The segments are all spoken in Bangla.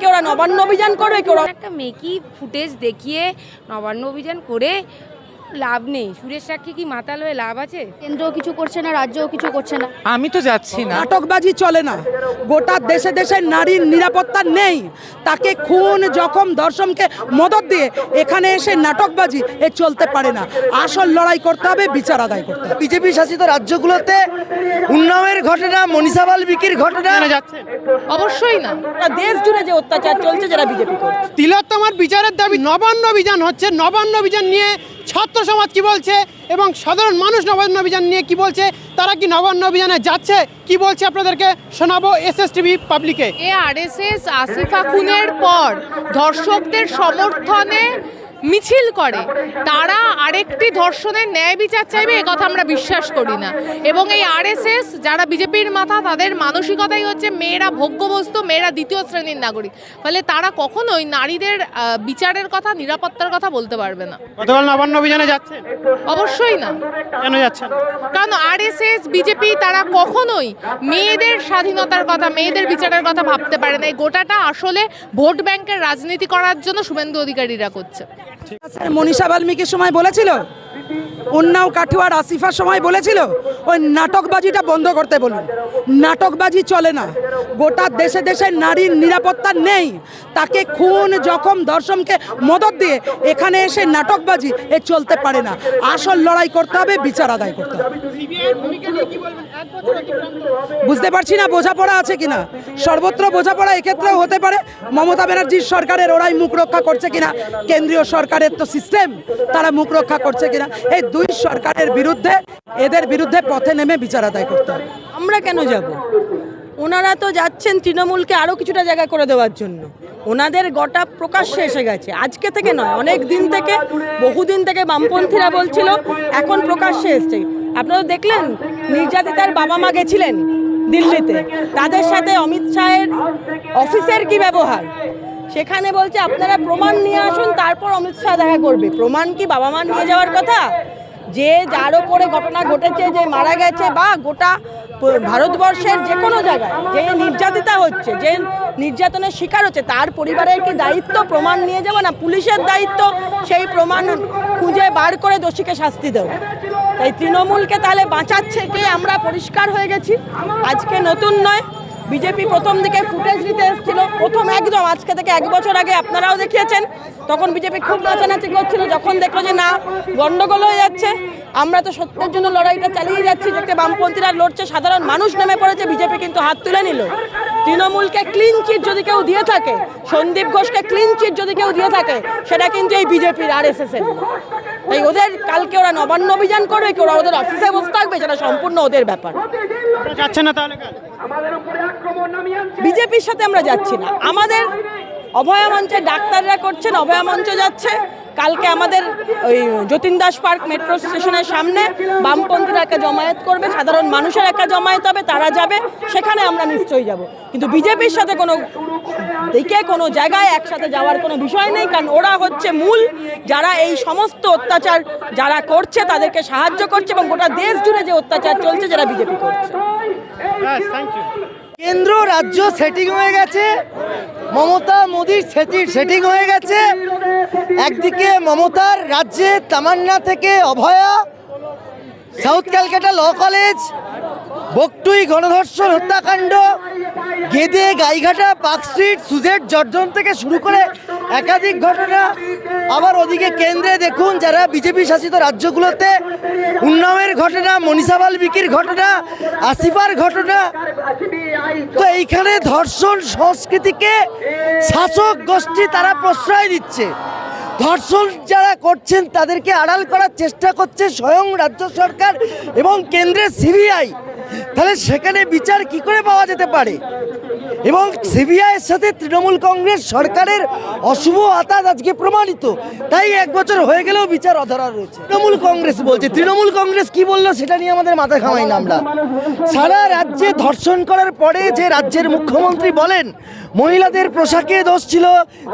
কালকে ওরা নবান্ন অভিযান করবে কেউ একটা মেকি ফুটেজ দেখিয়ে নবান্ন অভিযান করে লাভ নেই। সুরেশ সাক্ষী কি মাতাল হয়ে লাভ আছে? কেন্দ্রও কিছু করছে না রাজ্যও কিছু করছে না। আমি তো যাচ্ছি না। নাটকবাজি চলে না। গোটা দেশে দেশে নারীর নিরাপত্তা নেই। তাকে খুন জখম দর্শনকে মদত দিয়ে এখানে এসে নাটকবাজি এ চলতে পারে না। আসল লড়াই করতে হবে বিচার আদায় করতে হবে। বিজেপি শাসিত রাজ্যগুলোতে উন্নয়নের ঘটনা মনীষা বাল্মীকির ঘটনা যাচ্ছেন অবশ্যই না। দেশ জুড়ে যে অত্যাচার চলছে যারা বিজেপি করছে। তিলোত্তমার বিচারের দাবি নবান্ন অভিযান হচ্ছে। নবান্ন অভিযান নিয়ে ছাত্র সমাজ কি বলছে এবং সাধারণ মানুষ নবান্ন অভিযান নিয়ে কি বলছে? তারা কি নবান্ন অভিযানে যাচ্ছে? কি বলছে আপনাদেরকে? শোনাবো এস এস টিভি পাবলিকে A R S S Asifa খুনের পর ধর্ষকদের সমর্থনে মিছিল করে। তারা আরেকটি ধর্ষণের ন্যায় বিচার চাইবে এ কথা আমরা বিশ্বাস করি না। এবং এই আরএসএস যারা বিজেপির মাথা তাদের মানসিকতাই হচ্ছে মেয়েরা ভোগ্যবস্তু মেয়েরা দ্বিতীয় শ্রেণির নাগরিক। ফলে তারা কখনোই নারীদের বিচারের কথা নিরাপত্তার কথা বলতে পারবে না। গতকাল নবান্ন অভিযানে যাচ্ছেন অবশ্যই না। কেন যাচ্ছেন কারণ আরএসএস বিজেপি তারা কখনোই মেয়েদের স্বাধীনতার কথা মেয়েদের বিচারের কথা ভাবতে পারে না। এই গোটাটা আসলে ভোট ব্যাংকের রাজনীতি করার জন্য শুভেন্দু অধিকারীরা করছে। মনীষা বাল্মীকির সময় বলেছিল? উন্নাও কাঠুয়ার আসিফার সময় বলেছিল? ওই নাটকবাজিটা বন্ধ করতে বলুন। নাটকবাজি চলে না। গোটা দেশে দেশে নারীর নিরাপত্তা নেই। তাকে খুন, জখম দর্শনকে মদত দিয়ে এখানে এসে নাটকবাজি এ চলতে পারে না। আসল লড়াই করতে হবে, বিচার আদায় করতে হবে। বুঝতে পারছি না, বোঝাপড়া আছে কিনা? সর্বত্র বোঝাপড়া এক্ষেত্রেও হতে পারে। মমতা ব্যানার্জির সরকারের ওরাই মুখ রক্ষা করছে কিনা? কেন্দ্রীয় সরকারের তো সিস্টেম তারা মুখ রক্ষা করছে কিনা? এই দুই সরকারের বিরুদ্ধে, এদের বিরুদ্ধে পথে নেমে বিচার আদায় করতে হবে। আমরা কেন যাব? ওনারা তো যাচ্ছেন তৃণমূলকে আরও কিছুটা জায়গা করে দেওয়ার জন্য। ওনাদের গোটা প্রকাশ্যে এসে গেছে। আজকে থেকে নয়, অনেক দিন থেকে, বহুদিন থেকে বামপন্থীরা বলছিল, এখন প্রকাশ্যে এসছে। আপনারা দেখলেন, নির্যাতিতার বাবা মা গেছিলেন দিল্লিতে। তাদের সাথে অমিত শাহের অফিসের কি ব্যবহার? সেখানে বলছে, আপনারা প্রমাণ নিয়ে আসুন, তারপর অমিত শাহ দেখা করবে। প্রমাণ কি বাবা মা নিয়ে যাওয়ার কথা? যে যার ওপরে ঘটনা ঘটেছে, যে মারা গেছে, বা গোটা ভারতবর্ষের যে কোনো জায়গায় যে নির্যাতিতা হচ্ছে, যে নির্যাতনের শিকার হচ্ছে, তার পরিবারের কি দায়িত্ব প্রমাণ নিয়ে যাব না? পুলিশের দায়িত্ব, সেই প্রমাণ খুঁজে বার করে দোষীকে শাস্তি দেব। তাই তৃণমূলকে তাহলে বাঁচাচ্ছে কে? আমরা পরিষ্কার হয়ে গেছি। আজকে নতুন নয়। বিজেপি প্রথম দিকে ফুটেজ নিতে এসেছিল, প্রথম একদম, আজকে থেকে এক বছর আগে আপনারাও দেখিয়েছেন, তখন বিজেপি খুব নাচানাচি করছিল, যখন দেখল যে না গণ্ডগোল হয়ে যাচ্ছে, আমরা তো সত্যের জন্য লড়াইটা চালিয়ে যাচ্ছি যেটা বামপন্থীরা লড়ছে, সাধারণ মানুষ নেমে পড়েছে, বিজেপি কিন্তু হাত তুলে নিল। তৃণমূলকে ক্লিন চিট যদি কেউ দিয়ে থাকে, সন্দীপ ঘোষকে ক্লিন চিট যদি কেউ দিয়ে থাকে, সেটা কিন্তু এই বিজেপির আর এস তাই ওদের, কালকে ওরা নবান্ন অভিযান করবে, কি ওরা ওদের অফিসে বসে থাকবে, সেটা সম্পূর্ণ ওদের ব্যাপার। যাচ্ছেন না তাহলে বিজেপির সাথে আমরা যাচ্ছি না। আমাদের অভয়া মঞ্চে ডাক্তাররা করছেন অভয়া মঞ্চ যাচ্ছে। কালকে আমাদের ওই যতীন দাস পার্ক মেট্রো স্টেশনের সামনে বামপন্থীরা একটা জমায়েত করবে, সাধারণ মানুষের একটা জমায়েত হবে, তারা যাবে, সেখানে আমরা নিশ্চয়ই যাব। কিন্তু বিজেপির সাথে কোনো দিকে, কোনো জায়গায় একসাথে যাওয়ার কোনো বিষয় নেই, কারণ ওরা হচ্ছে মূল যারা এই সমস্ত অত্যাচার যারা করছে, তাদেরকে সাহায্য করছে এবং গোটা দেশ জুড়ে যে অত্যাচার চলছে যারা বিজেপি করছে। কেন্দ্র, রাজ্য সেটিং হয়ে গেছে। মমতা মোদির সেটিং হয়ে গেছে। একদিকে মমতার রাজ্যে তামান্না থেকে Abhaya, south Calcutta law college, Bogtui গণধর্ষণ হত্যাকাণ্ড, Gede Gaighata, Park Street, Suzette, জর্জন থেকে শুরু করে একাধিক ঘটনা। আবার ওদিকে কেন্দ্রে দেখুন যারা বিজেপি শাসিত রাজ্যগুলোতে উন্নয়নের ঘটনা, মনীষা বাল্মীকির ঘটনা, আসিফার ঘটনা, তো এইখানে ধর্ষণ সংস্কৃতিকে শাসক গোষ্ঠী তারা প্রশ্রয় দিচ্ছে। ধর্ষণ যারা করছেন তাদেরকে আড়াল করার চেষ্টা করছে স্বয়ং রাজ্য সরকার এবং কেন্দ্রের সিবিআই। তাহলে সেখানে বিচার কি করে পাওয়া যেতে পারে? এবং সিবিআইয়ের সাথে তৃণমূল কংগ্রেস সরকারের অশুভ আতাত আজকে প্রমাণিত। তাই এক বছর হয়ে গেলেও বিচার অধরা রয়েছে। তৃণমূল কংগ্রেস বলছে, তৃণমূল কংগ্রেস কি বলল সেটা নিয়ে আমাদের মাথা খামাই না আমরা। সারা রাজ্যে ধর্ষণ করার পরে যে রাজ্যের মুখ্যমন্ত্রী বলেন, মহিলাদের পোশাকে দোষ ছিল,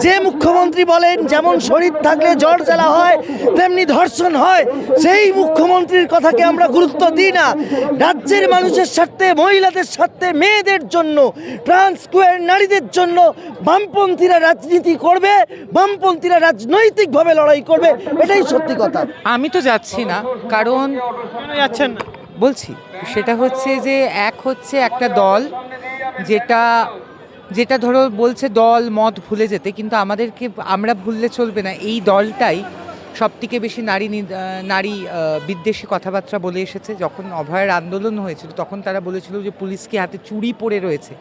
যে মুখ্যমন্ত্রী বলেন যেমন শরীর থাকলে জ্বর জ্বালা হয়, তেমনি ধর্ষণ হয়, সেই মুখ্যমন্ত্রীর কথাকে আমরা গুরুত্ব দিই না। রাজ্যের মানুষের স্বার্থে, মহিলাদের স্বার্থে, মেয়েদের জন্য ট্রান্স স্কোয়ার নারীদের জন্য বামপন্থীরা রাজনীতি করবে বামপন্থীরা রাজনৈতিকভাবে লড়াই করবে এটাই সত্যি কথা। আমি তো যাচ্ছি না কারণ কেন যাচ্ছেন না। বলছি সেটা হচ্ছে যে এক হচ্ছে একটা দল যেটা যেটা ধরো বলছে দল মত ভুলে যেতে কিন্তু আমাদেরকে আমরা ভুললে চলবে না। এই দলটাই সব থেকে বেশি নারী নারী বিদ্বেষী কথাবার্তা বলে এসেছে। যখন অভয়ের আন্দোলন হয়েছিল, তখন তারা বলেছিল যে পুলিশকে হাতে চুরি পড়ে রয়েছে।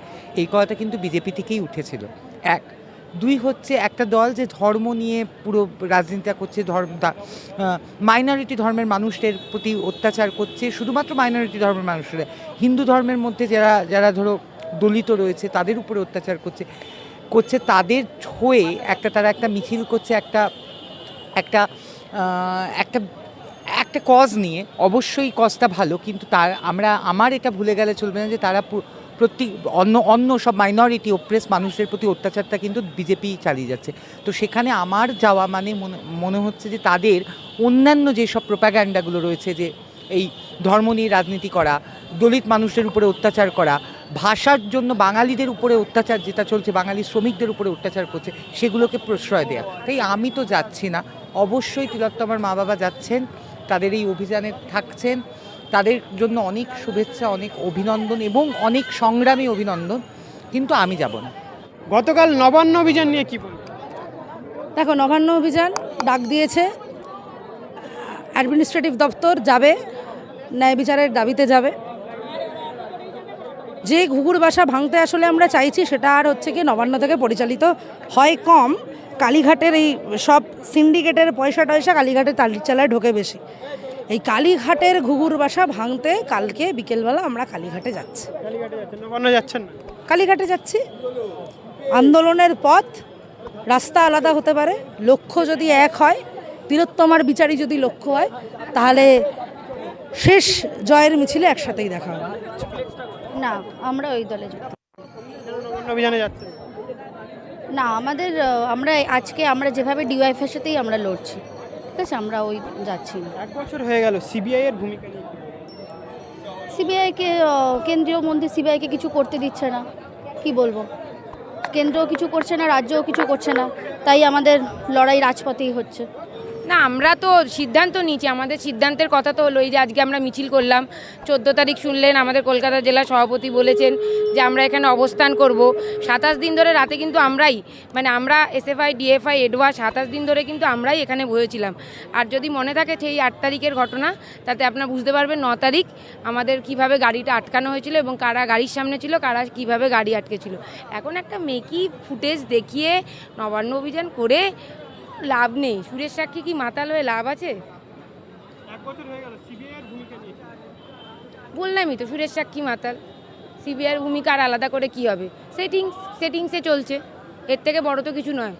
এই কথাটা কিন্তু বিজেপি থেকেই উঠেছিল। এক। দুই হচ্ছে একটা দল যে ধর্ম নিয়ে পুরো রাজনীতিটা করছে, ধর্ম মাইনরিটি ধর্মের মানুষদের প্রতি অত্যাচার করছে, শুধুমাত্র মাইনরিটি ধর্মের মানুষরা। হিন্দু ধর্মের মধ্যে যারা যারা ধরো দলিত রয়েছে, তাদের উপরে অত্যাচার করছে করছে, তাদের হয়ে একটা, তারা একটা মিছিল করছে, একটা একটা একটা একটা কজ নিয়ে। অবশ্যই কজটা ভালো, কিন্তু তার, আমরা, আমার এটা ভুলে গেলে চলবে না যে তারা প্রতি, অন্য অন্য সব মাইনরিটি ওপ্রেস মানুষের প্রতি অত্যাচারটা কিন্তু বিজেপি চালিয়ে যাচ্ছে। তো সেখানে আমার যাওয়া মানে মনে মনে হচ্ছে যে তাদের অন্যান্য যেসব প্রোপাগ্যান্ডাগুলো রয়েছে যে এই ধর্ম নিয়ে রাজনীতি করা, দলিত মানুষের উপরে অত্যাচার করা, ভাষার জন্য বাঙালিদের উপরে অত্যাচার যেটা চলছে, বাঙালি শ্রমিকদের উপরে অত্যাচার করছে, সেগুলোকে প্রশ্রয় দেয়া। তাই আমি তো যাচ্ছি না। অবশ্যই তিলোত্তমার মা বাবা যাচ্ছেন তাদের এই অভিযানে থাকছেন তাদের জন্য অনেক শুভেচ্ছা অনেক অভিনন্দন এবং অনেক সংগ্রামী অভিনন্দন কিন্তু আমি যাব না। গতকাল নবান্ন অভিযান নিয়ে কি বলবেন? দেখো নবান্ন অভিযান ডাক দিয়েছে অ্যাডমিনিস্ট্রেটিভ দপ্তর যাবে ন্যায় বিচারের দাবিতে যাবে। যে ঘুঘুর বাসা ভাঙতে আসলে আমরা চাইছি সেটা আর হচ্ছে কি নবান্ন থেকে পরিচালিত হয় কম। কালীঘাটের এই সব সিন্ডিকেটের পয়সা টয়সা কালীঘাটের তালির চালায় ঢোকে বেশি। এই কালীঘাটের ঘুঘুর বাসা ভাঙতে কালকে বিকেলবেলা আমরা কালীঘাটে যাচ্ছি। যাচ্ছেন কালীঘাটে যাচ্ছি। আন্দোলনের পথ রাস্তা আলাদা হতে পারে লক্ষ্য যদি এক হয় তিলোত্তমার বিচারই যদি লক্ষ্য হয় তাহলে শেষ জয়ের মিছিলে একসাথেই দেখা হবে। না আমরা ওই দলে যুক্ত। অভিযানে না আমাদের আমরা আজকে আমরা যেভাবে ডিওয়াইফের সাথেই আমরা লড়ছি ঠিক আছে আমরা ওই যাচ্ছি এক বছর হয়ে গেল সিবিআই এর ভূমিকা? সিবিআইকে কেন্দ্রীয় মন্ত্রী সিবিআইকে কিছু করতে দিচ্ছে না কি বলব? কেন্দ্রও কিছু করছে না রাজ্যও কিছু করছে না তাই আমাদের লড়াই রাজপথেই হচ্ছে। না, আমরা তো সিদ্ধান্ত নিয়েছি, আমাদের সিদ্ধান্তের কথা তো হলো এই যে আজকে আমরা মিছিল করলাম, চোদ্দ তারিখ শুনলেন আমাদের কলকাতা জেলা সভাপতি বলেছেন যে আমরা এখানে অবস্থান করব। সাতাশ দিন ধরে রাতে কিন্তু আমরাই মানে আমরা এসএফআই ডিএফআই এডওয়া সাতাশ দিন ধরে কিন্তু আমরাই এখানে বসেছিলাম। আর যদি মনে থাকে সেই আট তারিখের ঘটনা, তাতে আপনারা বুঝতে পারবেন ন তারিখ আমাদের কীভাবে গাড়িটা আটকানো হয়েছিল এবং কারা গাড়ির সামনে ছিল, কারা কীভাবে গাড়ি আটকেছিল। এখন একটা মেকি ফুটেজ দেখিয়ে নবান্ন অভিযান করে লাভ নেই। সুরেশ সাক্ষী কি মাতাল হয়ে লাভ আছে? হয়ে? বললামই তো সুরেশ সাক্ষী মাতাল। সিবিআইয়ের ভূমিকা আর আলাদা করে কি হবে? সেটিংস সেটিংসে চলছে। এর থেকে বড় তো কিছু নয়।